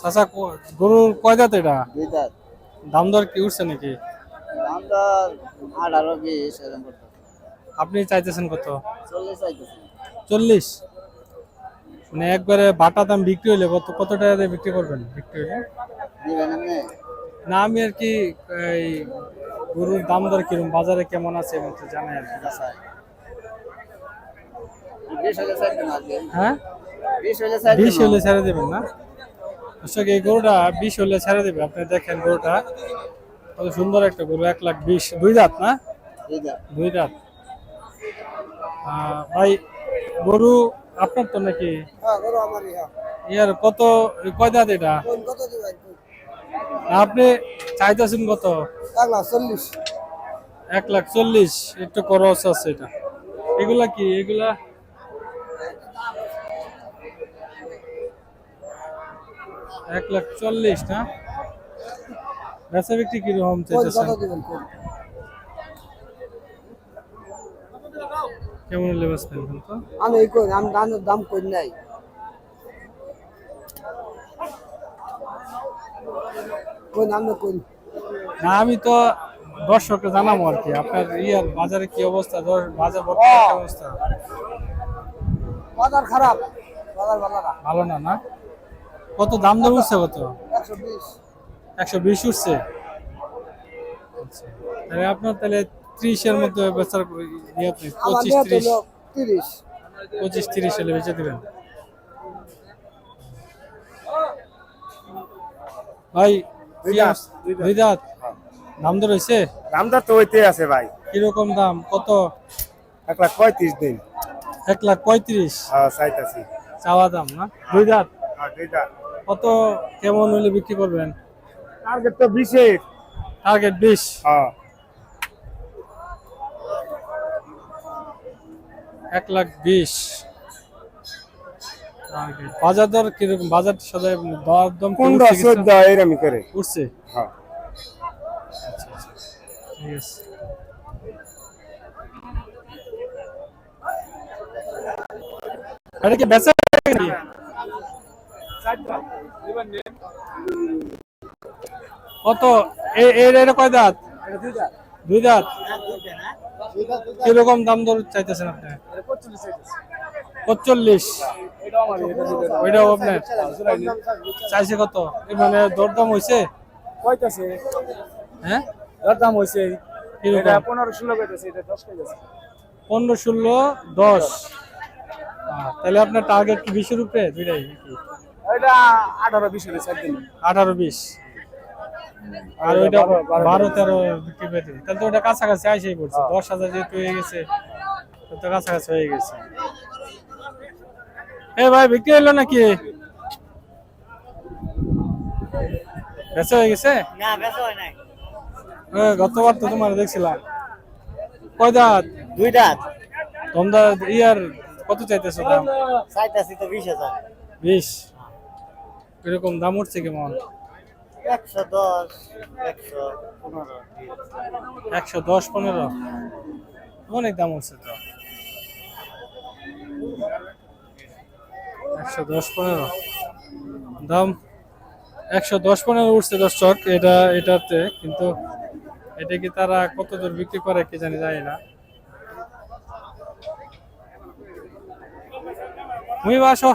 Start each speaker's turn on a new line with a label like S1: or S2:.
S1: চাচা গরুর কয় দাঁত এটা? দাম দর কি উঠছে নাকি?
S2: দাম তো আঠারো বিশ
S1: আপনি চাইতেছেন কত?
S2: চল্লিশ
S1: মানে একবারে বাটা দাম বিক্রি হলে কত কত টাকা দিয়ে বিক্রি করবেন? বিক্রি হলে না আমি আর কি এই গরুর দাম দর কীরকম বাজারে কেমন আছে এমন তো জানাই আর কি হ্যাঁ?
S2: বিশ হলে
S1: ছেড়ে দেবেন না? দর্শক এই গরুটা বিশ হলে ছেড়ে দেবে। আপনি দেখেন গরুটা কত সুন্দর একটা গরু এক লাখ বিশ। দুই দাঁত না?
S2: দুই দাঁত।
S1: ভাই গরু আপনার তো নাকি?
S2: হ্যাঁ হ্যাঁ।
S1: ইয়ার কত কয় দাঁত এটা? আপনি চাইতেছেন কত?
S2: এক লাখ চল্লিশ।
S1: এক লাখ চল্লিশ একটু খরচ আছে এটা। এগুলা কি? এগুলা এক লাখ চল্লিশ না? বেচা বিক্রি কীরকম চাইতেছেন কেমন কিন্তু
S2: আমি এই কই আমি দাম দাম কই নাই। আমি কই
S1: না আমি তো দর্শককে জানাব আর কি। আপনার ইয়ার বাজারে কি অবস্থা? বাজার বর্তমান অবস্থা?
S2: বাজার খারাপ। বাজার ভালো না।
S1: ভালো না না? কত দাম দর উঠছে কত?
S2: একশো বিশ
S1: উঠছে। আচ্ছা। তাহলে আপনার তাহলে ত্রিশের মধ্যে বেচার ইয়ে আপনি পঁচিশ ত্রিশ। পঁচিশ তিরিশ হলে বেচে দিবেন। ভাই
S3: দুই দাঁত,
S1: অবস্থা?
S3: দুই দাঁত।
S1: দাম দর
S3: তো ওইতে আছে ভাই।
S1: কীরকম দাম? কত?
S3: এক লাখ পঁয়ত্রিশ দিন।
S1: এক লাখ পঁয়ত্রিশ।
S3: হ্যাঁ
S1: চাওয়া দাম না? দুই দাঁত।
S3: হ্যাঁ দুইটা
S1: কত কেমন হলে বিক্রি করবেন?
S3: টার্গেট তো বিশের
S1: টার্গেট বিশ।
S3: হ্যাঁ।
S1: এক লাখ বিশ। বাজার দর কীরকম? বাজার সদায় দর দম
S3: পনেরো? চোদ্দ করে।
S1: উঠছে?
S3: হ্যাঁ।
S1: ঠিক আছে। এটা কি বেচা? কত? এটা কয় দাঁত? দুই দাঁত। কীরকম দাম দর চাইতেছেন আপনি? পঁচল্লিশ ওইটাও আপনার? চাইছে কত? মানে দরদাম হয়েছে
S3: কয়তাছে
S1: হ্যাঁ?
S3: এর দাম হয়েছে পনেরো ষোলো এটা দশ
S1: পনেরো ষোলো দশ। তাহলে আপনার টার্গেট কি বিশের উপরে? দুইটাই?
S3: এটা আঠারো বিশ হলে চার দিন।
S1: আঠারো বিশ। আর ওইটা বারো তেরো বিক্রি পেতে তাহলে তো ওটা কাছাকাছি পড়ছে। দশ হাজার যেহেতু হয়ে গেছে তো কাছাকাছি হয়ে গেছে। এ ভাই বিক্রি হলো নাকি? বেচা হয়ে গেছে?
S2: না বেচা হয় নাই।
S1: গতবার তো তোমার দেখছিলাম। কয় দাঁত?
S2: দুই দাঁত।
S1: তোমরা ইয়ার কত চাইতেছো দাম?
S2: চাইতাছি তো বিশ হাজার।
S1: বিশ। এরকম দাম উঠছে কেমন
S2: একশো দশ একশো পনেরো।
S1: একশো দশ পনেরো? অনেক দাম উঠছে তো। একশো দশ পনেরো? দাম একশো দশ পনেরো উঠছে দর্শক এটা এটাতে কিন্তু এটা কি তারা কত দূর বিক্রি করে কি জানি জানি না। মুই আসো।